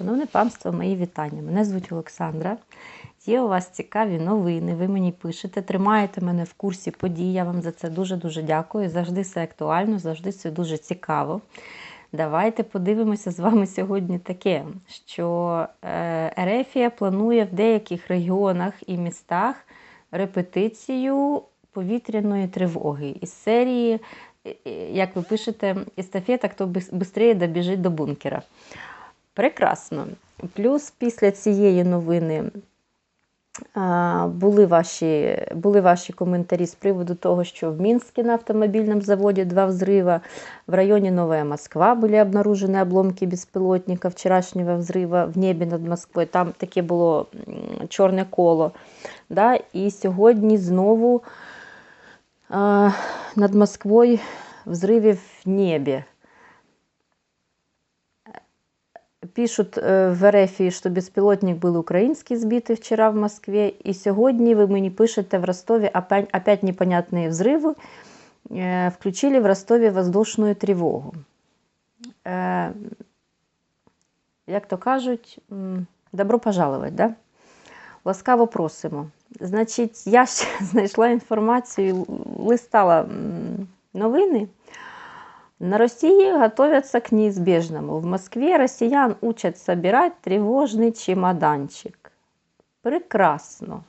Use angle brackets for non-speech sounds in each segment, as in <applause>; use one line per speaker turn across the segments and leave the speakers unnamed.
Шановне панство, мої вітання. Мене звуть Олександра. Є у вас цікаві новини. Ви мені пишете, тримаєте мене в курсі подій. Я вам за це дуже-дуже дякую. Завжди все актуально, завжди все дуже цікаво. Давайте подивимося з вами сьогодні таке, що е, Ерефія планує в деяких регіонах і містах репетицію повітряної тривоги із серії, е, як ви пишете, естафета, хто швидше добіжить до бункера. Прекрасно. Плюс після цієї новини а, були ваші, були ваші коментарі з приводу того, що в Мінську на автомобильном заводе два взрыва, в районе Новая Москва были обнаружены обломки беспилотника вчорашнього взрыва в небі над Москвою. Там таке було м, чорне коло. Да? І сьогодні знову а, над Москвою взриви в небі. Пишут э, в РФ, что беспилотник был украинский сбитый вчера в Москве. И сегодня вы мне пишете в Ростове опять, опять непонятные взрывы. Э, Включили в Ростове воздушную тривогу. Е, Як то кажуть, м, добро пожаловать, да? Ласкаво просимо. Значить, я ще <laughs> знайшла інформацію, листала м, новини. На России готовятся к неизбежному. В Москве россиян учат собирать тревожный чемоданчик. Прекрасно.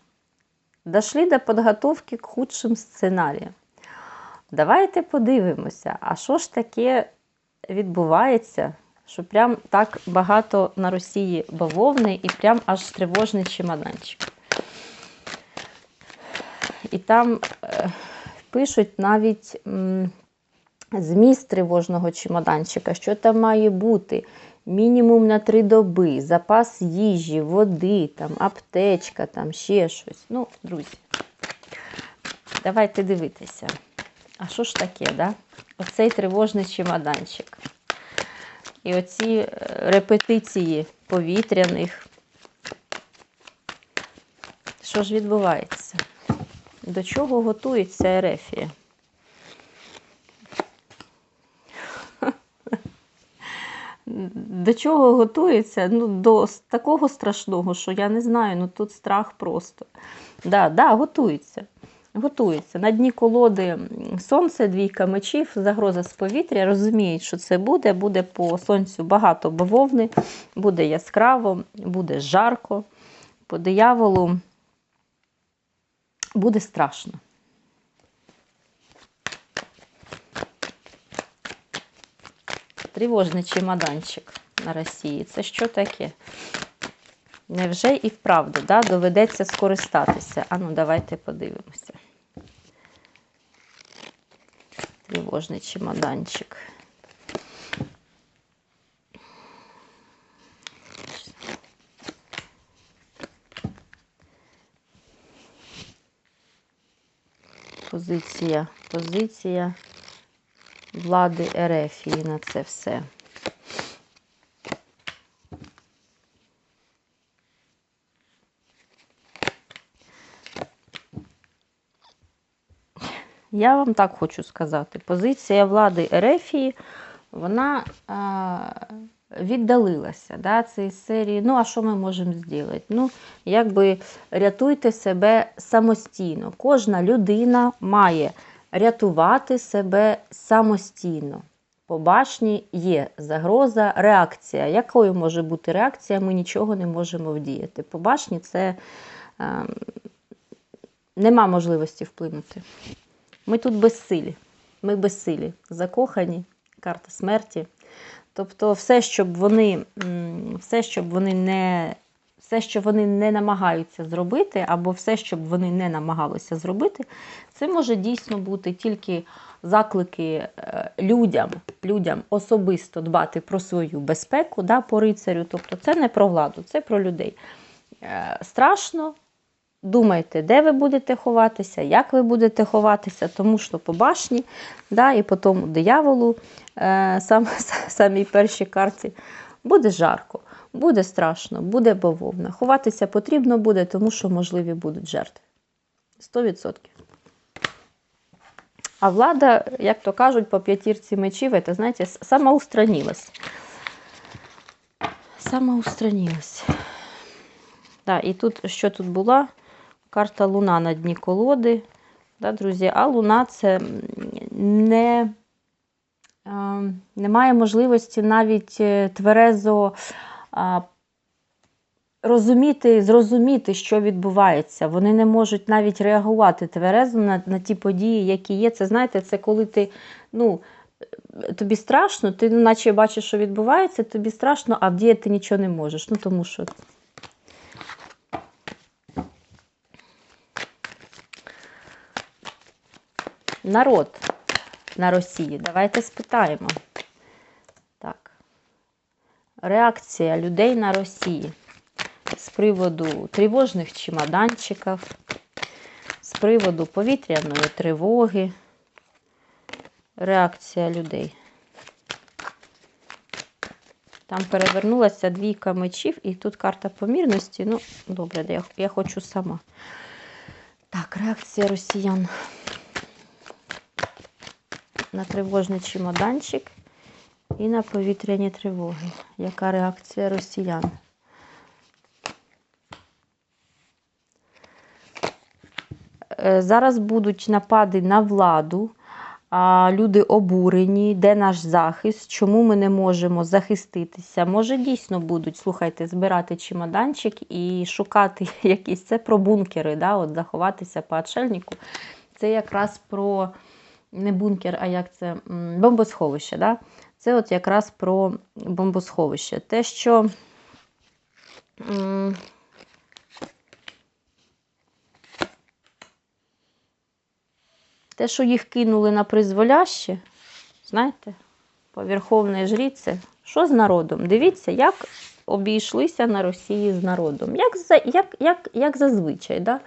Дошли до підготовки к худшим сценаріям. Давайте подивимося, а що ж таке відбувається, що прям так багато на Росії бавовни і прям аж тривожний чемоданчик. І там е, пишуть навіть. Зміст тривожного чемоданчика, що там має бути. Мінімум на три доби, запас їжі, води, там, аптечка, там ще щось. Ну, друзі, давайте дивитися. А що ж таке, да? Оцей тривожний чемоданчик. І оці е, репетиції повітряних. Що ж відбувається? До чого готується Ерефія? До чого готується? Ну, до такого страшного, що я не знаю, ну тут страх просто. Да, да, готується. Готується. На дні колоди сонце, двійка мечів, загроза з повітря. Розуміють, що це буде. Буде по сонцю багато бавовни, буде яскраво, буде жарко. По дияволу буде страшно. Тривожний чемоданчик на Росії. Це що таке? Невже і вправду да, доведеться скористатися? Ану, давайте подивимося. Тривожний чемоданчик. Позиція, позиція влади Ерефії на це все. Я вам так хочу сказати. Позиція влади Ерефії, вона а, віддалилася. Да, із серії. Ну, а що ми можемо зробити? Ну, якби рятуйте себе самостійно. Кожна людина має рятувати себе самостійно. По башні є загроза, реакція. Якою може бути реакція, ми нічого не можемо вдіяти. По башні це е, нема можливості вплинути. Ми тут безсилі. Ми безсилі, закохані, карта смерті. Тобто, все, щоб вони, все, щоб вони не. Все, що вони не намагаються зробити, або все, щоб вони не намагалися зробити, це може дійсно бути тільки заклики е, людям, людям особисто дбати про свою безпеку да, по рицарю. Тобто це не про владу, це про людей. Е, Страшно, думайте, де ви будете ховатися, як ви будете ховатися, тому що по башні, да, і по тому дияволу, е, сам, <laughs> самій першій карті, буде жарко, буде страшно, буде бавовна. Ховатися потрібно буде, тому що можливі будуть жертви. 100%. А влада, як то кажуть, по п'ятірці мечів, це, знаєте, самоустранилась. самоустранилась. Да, і тут, що тут була? Карта Луна на дні колоди. Да, друзі, а Луна це не, а, немає можливості навіть е, тверезо розуміти, зрозуміти, що відбувається. Вони не можуть навіть реагувати тверезо на, на ті події, які є. Це знаєте, це коли ти, ну, е, тобі страшно, ти наче бачиш, що відбувається, тобі страшно, а вдіяти нічого не можеш. Ну, тому що народ на Росії. Давайте спитаємо. Так. Реакція людей на Росії з приводу тривожних чемоданчиків, з приводу повітряної тривоги. Реакція людей. Там перевернулася двійка мечів, і тут карта помірності. Ну, добре, я, я хочу сама. Так, реакція росіян на тривожний чемоданчик і на повітряні тривоги. Яка реакція росіян? Е, Зараз будуть напади на владу. а, Люди обурені, де наш захист, чому ми не можемо захиститися. Може, дійсно будуть, слухайте, збирати чемоданчик і шукати <laughs> якісь це про бункери, да, от заховатися по отшельнику. Це якраз про не бункер, а як це бомбосховище. Да? Це от якраз про бомбосховище. Те, що те, що їх кинули на призволяще, знаєте, по Верховній жріці, що з народом? Дивіться, як обійшлися на Росії з народом. Як, як, як, як зазвичай. Да?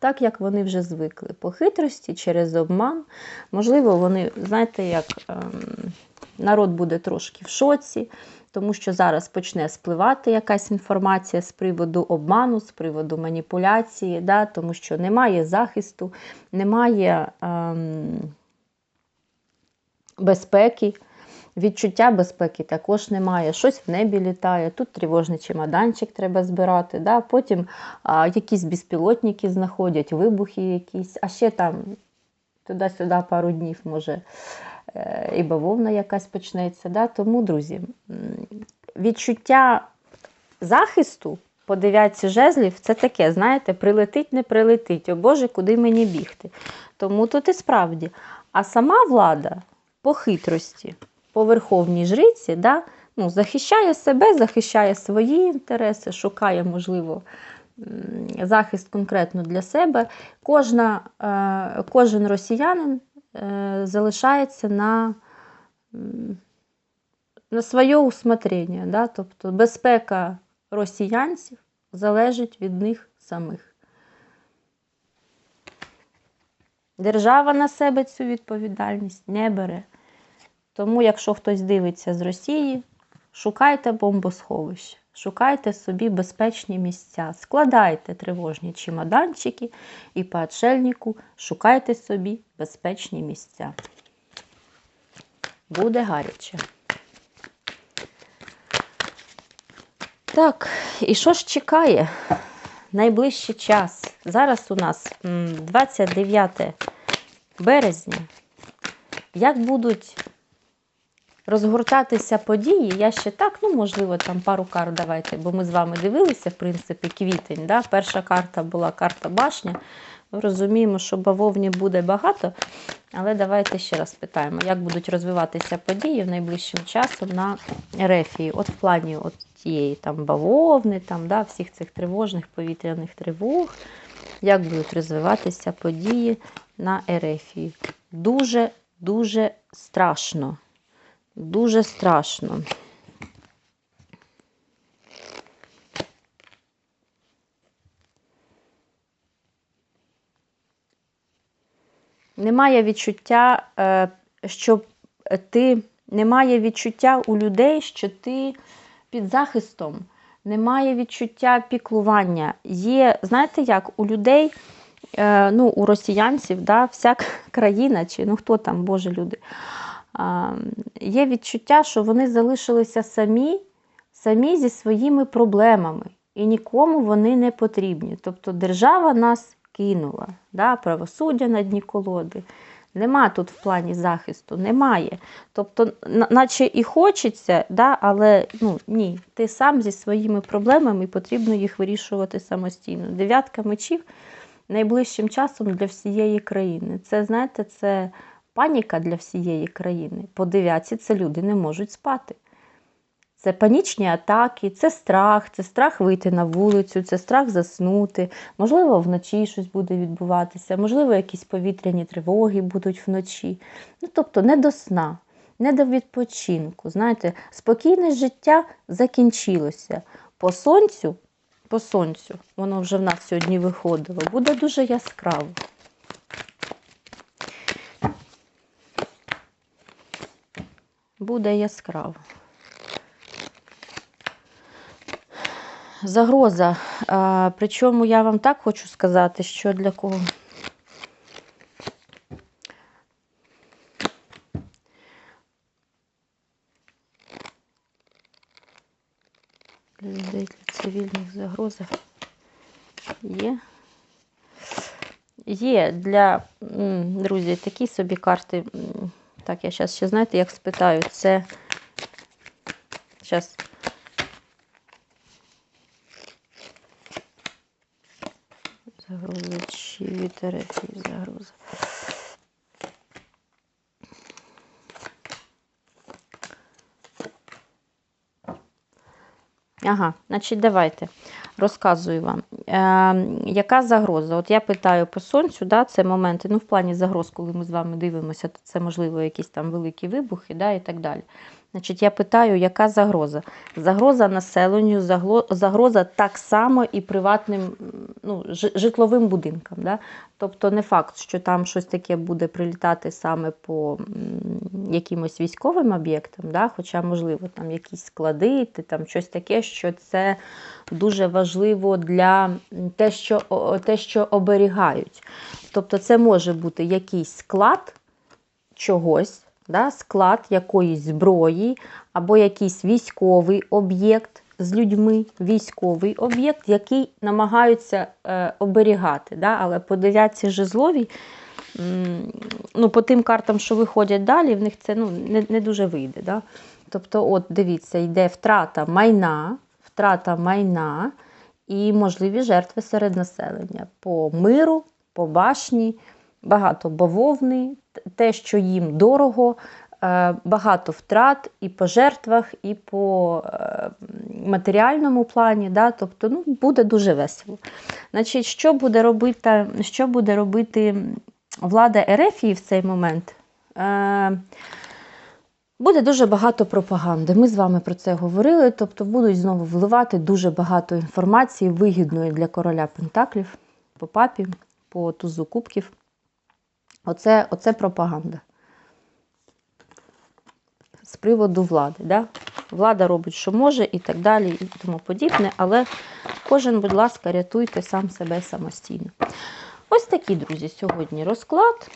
Так, як вони вже звикли. По хитрості, через обман. Можливо, вони, знаєте, як ем, народ буде трошки в шоці, тому що зараз почне спливати якась інформація з приводу обману, з приводу маніпуляції, да, тому що немає захисту, немає ем, безпеки. Відчуття безпеки також немає, щось в небі літає, тут тривожний чемоданчик треба збирати. Да? Потім а, якісь безпілотники знаходять, вибухи якісь, а ще там туди-сюди пару днів може е, і бавовна якась почнеться. Да? Тому, друзі, відчуття захисту по дев'ятці жезлів це таке, знаєте, прилетить, не прилетить. О Боже, куди мені бігти? Тому тут і справді. А сама влада по хитрості по верховній жриці, да, ну, захищає себе, захищає свої інтереси, шукає, можливо, захист конкретно для себе. Кожна, е, кожен росіянин е, залишається на, на своє усмотрення. Да? Тобто безпека росіянців залежить від них самих. Держава на себе цю відповідальність не бере. Тому, якщо хтось дивиться з Росії, шукайте бомбосховище, шукайте собі безпечні місця, складайте тривожні чемоданчики і по отшельнику шукайте собі безпечні місця. Буде гаряче. Так, і що ж чекає найближчий час? Зараз у нас 29 березня. Як будуть розгортатися події, я ще так, ну, можливо, там пару карт давайте, бо ми з вами дивилися, в принципі, квітень. Да? Перша карта була карта башня. Ми розуміємо, що бавовні буде багато, але давайте ще раз питаємо, як будуть розвиватися події в найближчим часом на Ерефії. От в плані от тієї там бавовни, там, да, всіх цих тривожних повітряних тривог, як будуть розвиватися події на Ерефії. Дуже-дуже страшно. Дуже страшно. Немає відчуття, е, що ти немає відчуття у людей, що ти під захистом, немає відчуття піклування. Є, знаєте як, у людей, е, ну, у росіянців, да, вся <laughs> країна, чи ну хто там, Боже люди, є відчуття, що вони залишилися самі самі зі своїми проблемами, і нікому вони не потрібні. Тобто держава нас кинула, да? правосуддя на дні колоди. Нема тут в плані захисту, немає. Тобто, наче і хочеться, да, але ну, ні, ти сам зі своїми проблемами потрібно їх вирішувати самостійно. Дев'ятка мечів найближчим часом для всієї країни. Це, знаєте, це паніка для всієї країни. По дев'ятці це люди не можуть спати. Це панічні атаки, це страх, це страх вийти на вулицю, це страх заснути. Можливо, вночі щось буде відбуватися, можливо, якісь повітряні тривоги будуть вночі. Ну, тобто не до сна, не до відпочинку. Знаєте, спокійне життя закінчилося. По сонцю, по сонцю, воно вже в нас сьогодні виходило, буде дуже яскраво. Буде яскраво. Загроза. А, причому я вам так хочу сказати, що для кого. Для людей, для цивільних загроза є. Є для, друзі, такі собі карти. Так, я зараз ще, знаєте, як спитаю, це. Зараз. Загроза чи вітерець і. Ага, значить, давайте розказую вам. Е, яка загроза? От я питаю по сонцю, да, це моменти, ну, в плані загроз, коли ми з вами дивимося, то це, можливо, якісь там великі вибухи да, і так далі. Значить, я питаю, яка загроза? Загроза населенню, загроза так само і приватним ну, житловим будинкам. Да? Тобто не факт, що там щось таке буде прилітати саме по якимось військовим об'єктам, да? хоча, можливо, там якісь склади, там щось таке, що це дуже важливо для те, що, те, що оберігають. Тобто, це може бути якийсь склад чогось, да? склад якоїсь зброї, або якийсь військовий об'єкт з людьми, військовий об'єкт, який намагаються е, оберігати. Да? Але по дев'ятці жезловій, ну, по тим картам, що виходять далі, в них це ну, не, не дуже вийде. Да? Тобто, от дивіться, йде втрата майна, втрата майна і можливі жертви серед населення по миру, по башні, багато бавовни, те, що їм дорого, е, багато втрат і по жертвах, і по е, матеріальному плані. Да? Тобто ну, буде дуже весело. Значить, що буде робити, що буде робити влада Ерефії в цей момент? Е, Буде дуже багато пропаганди. Ми з вами про це говорили. Тобто будуть знову вливати дуже багато інформації, вигідної для короля Пентаклів, по папі, по тузу кубків. Оце, оце пропаганда. З приводу влади. Да? Влада робить, що може, і так далі, і тому подібне. Але кожен, будь ласка, рятуйте сам себе самостійно. Ось такий, друзі, сьогодні розклад.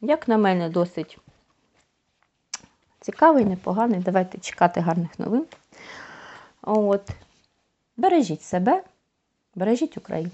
Як на мене, досить цікавий, непоганий. Давайте чекати гарних новин. От. Бережіть себе, бережіть Україну.